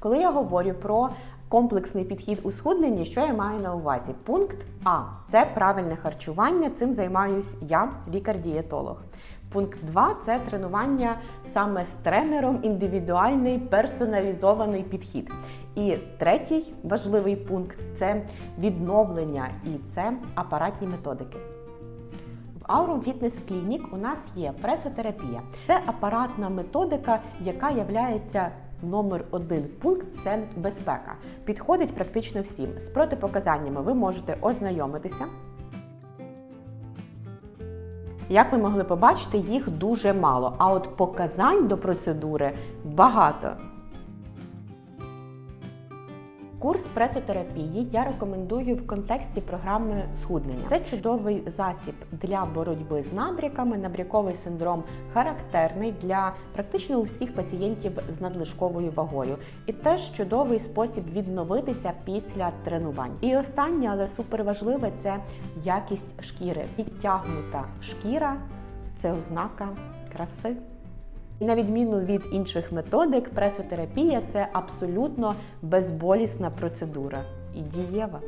Коли я говорю про комплексний підхід у схудненні, що я маю на увазі? Пункт А це правильне харчування. Цим займаюсь я, лікар-дієтолог. Пункт 2 це тренування саме з тренером, індивідуальний персоналізований підхід. І третій важливий пункт це відновлення, і це апаратні методики. В Aurum Fitness Clinic у нас є пресотерапія. Це апаратна методика, яка являється номер один пункт це безпека. Підходить практично всім. З протипоказаннями ви можете ознайомитися. Як ви могли побачити, їх дуже мало, а от показань до процедури багато. Курс пресотерапії я рекомендую в контексті програми схуднення. Це чудовий засіб для боротьби з набряками. Набряковий синдром характерний для практично усіх пацієнтів з надлишковою вагою, і теж чудовий спосіб відновитися після тренувань. І останнє, але суперважливе, це якість шкіри. Підтягнута шкіра це ознака краси. І на відміну від інших методик, пресотерапія це абсолютно безболісна процедура і дієва.